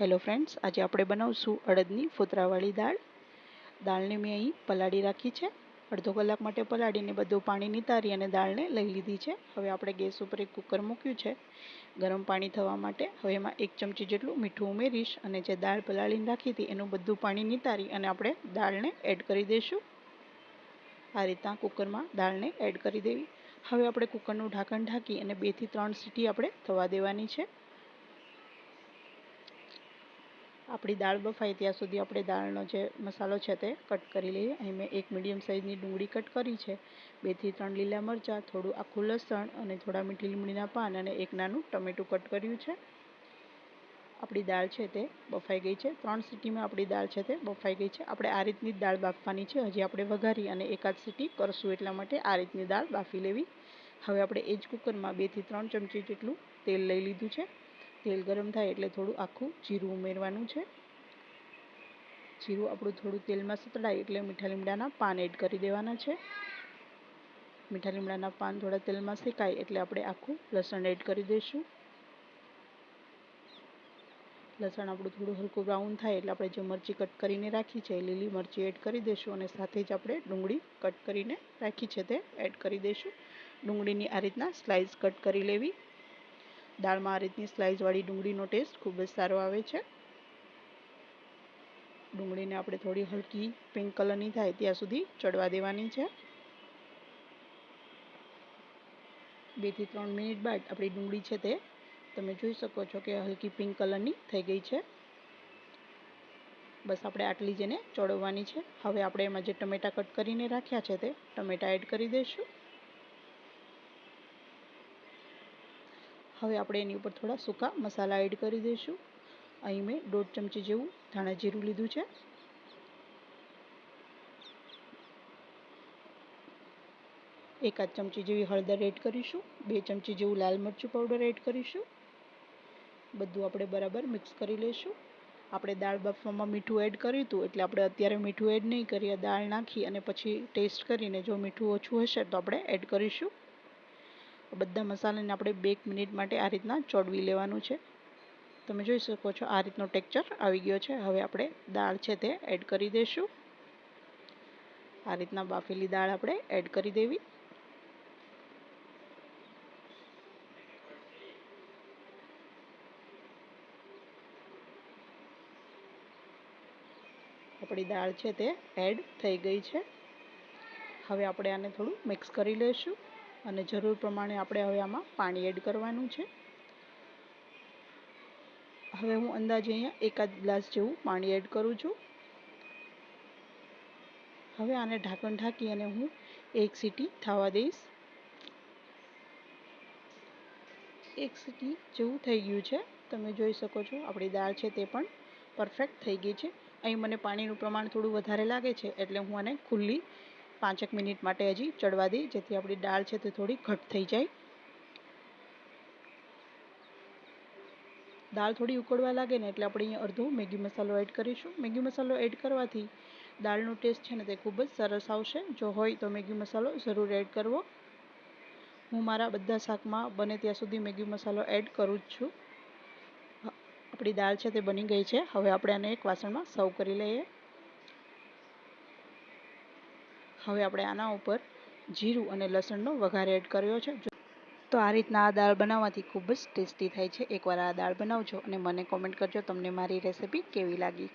Hello friends આજે આપણે બનાવશું અડદની ફોતરાવાળી દાળ. દાળને મેં અહીં પલાળી રાખી છે. અડધો કલાક માટે પલાળીને બધું પાણી નિતારી અને દાળને લઈ લીધી છે. હવે આપણે ગેસ ઉપર એક કુકર મૂક્યું છે. ગરમ પાણી થવા માટે હવે એમાં એક ચમચી જેટલું મીઠું ઉમેરીશ અને જે દાળ પલાળીને રાખી હતી એનું બધું પાણી નિતારી અને આપણે દાળને એડ કરી દઈશું. આ રીતના કુકરમાં દાળને એડ કરી દેવી. હવે આપણે કુકરનું ઢાંકણ ઢાંકી અને બેથી ત્રણ સીટી આપણે થવા દેવાની છે. આપણી દાળ બફાય ત્યાં સુધી આપણે દાળનો જે મસાલો છે તે કટ કરી લઈએ. અહીં મેં એક મીડિયમ સાઇઝની ડુંગળી કટ કરી છે. બેથી ત્રણ લીલા મરચાં, થોડું આખું લસણ અને થોડા મીઠી લીમડીના પાન અને એક નાનું ટમેટું કટ કર્યું છે. આપણી દાળ છે તે બફાઈ ગઈ છે. ત્રણ સીટીમાં આપણી દાળ છે તે બફાઈ ગઈ છે. આપણે આ રીતની જ દાળ બાફવાની છે. હજી આપણે વઘારી અને એકાદ સીટી કરશું એટલા માટે આ રીતની દાળ બાફી લેવી. હવે આપણે એ જ કુકરમાં બેથી ત્રણ ચમચી જેટલું તેલ લઈ લીધું છે. તેલ ગરમ થાય એટલે થોડું આખું જીરું ઉમેરવાનું છે. જીરું આપણું થોડું તેલમાં સતડાય એટલે મીઠા લીમડાના પાન એડ કરી દેવાના છે. મીઠા લીમડાના પાન થોડા તેલમાં શેકાય એટલે આપણે આખું લસણ એડ કરી દઈશું. લસણ આપણું થોડું હલકું બ્રાઉન થાય એટલે આપણે જે મરચી કટ કરીને રાખી છે લીલી મરચી એડ કરી દઈશું અને સાથે જ આપણે ડુંગળી કટ કરીને રાખી છે તે એડ કરી દઈશું. ડુંગળીની આ રીતના સ્લાઇસ કટ કરી લેવી. દાળમાં આ રીતની સ્લાઇસવાળી ડુંગળીનો ટેસ્ટ ખૂબ જ સારો આવે છે. ડુંગળીને આપણે થોડી હલકી પિંક કલરની થાય ત્યાં સુધી ચડવા દેવાની છે. બેથી ત્રણ મિનિટ બાદ આપણી ડુંગળી છે તે તમે જોઈ શકો છો કે હલકી પિંક કલરની થઈ ગઈ છે. બસ આપણે આટલી જેને ચોળવવાની છે. હવે આપણે એમાં જે ટમેટા કટ કરીને રાખ્યા છે તે ટમેટા એડ કરી દઈશું. હવે આપણે એની ઉપર થોડા સૂકા મસાલા એડ કરી દઈશું. અહીં મેં દોઢ ચમચી જેવું ધાણા જીરું લીધું છે. એકાદ ચમચી જેવી હળદર એડ કરીશું. બે ચમચી જેવું લાલ મરચું પાવડર એડ કરીશું. બધું આપણે બરાબર મિક્સ કરી લઈશું. આપણે દાળ બાફવામાં મીઠું એડ કર્યું હતું, એટલે આપણે અત્યારે મીઠું એડ નહીં કરીએ, દાળ નાખી અને પછી ટેસ્ટ કરીને જો મીઠું ઓછું હશે તો આપણે એડ કરીશું. બધા મસાલાને આપણે બે મિનિટ માટે આ રીતના ચોડવી લેવાનું છે. તમે જોઈ શકો છો આ રીતનો ટેક્ચર આવી ગયો છે. હવે આપણે દાળ છે તે એડ કરી દઈશું. આ રીતના બાફેલી દાળ આપણે એડ કરી દેવી. આપણી દાળ છે તે એડ થઈ ગઈ છે. હવે આપણે આને થોડું મિક્સ કરી લઈશું. અને જરૂર પ્રમાણે આપણે હવે આમાં પાણી એડ કરવાનું છે. હવે હું અંદાજે અહીંયા એકાદ ગ્લાસ જેવું પાણી એડ કરું છું. હવે આને ઢાંકણ ઢાંકી અને હું એક સીટી થવા દઈશ. એક સીટી જેવું થઈ ગયું છે. તમે જોઈ શકો છો આપણી દાળ છે તે પણ પરફેક્ટ થઈ ગઈ છે. અહીં મને પાણીનું પ્રમાણ થોડું વધારે લાગે છે એટલે હું આને ખુલ્લી પાંચેક મિનિટ માટે હજી ચડવા દઈ જેથી આપણી દાળ છે તે થોડી ઘટ થઈ જાય. દાળ થોડી ઉકળવા લાગે ને એટલે આપણે અહીંયા અડધો મેગી મસાલો એડ કરીશું. મેગી મસાલો એડ કરવાથી દાળનો ટેસ્ટ છે ને તે ખૂબ જ સરસ આવશે. જો હોય તો મેગી મસાલો જરૂર એડ કરવો. હું મારા બધા શાકમાં બને ત્યાં સુધી મેગી મસાલો એડ કરું જ છું. આપણી દાળ છે તે બની ગઈ છે. હવે આપણે આને એક વાસણમાં સર્વ કરી લઈએ. હવે આપણે આના ઉપર જીરું અને લસણનો વઘાર એડ કર્યો છે. તો આ રીતના આ દાળ બનાવવાથી ખૂબ જ ટેસ્ટી થાય છે. એકવાર આ દાળ બનાવજો અને મને કોમેન્ટ કરજો તમને મારી રેસિપી કેવી લાગી.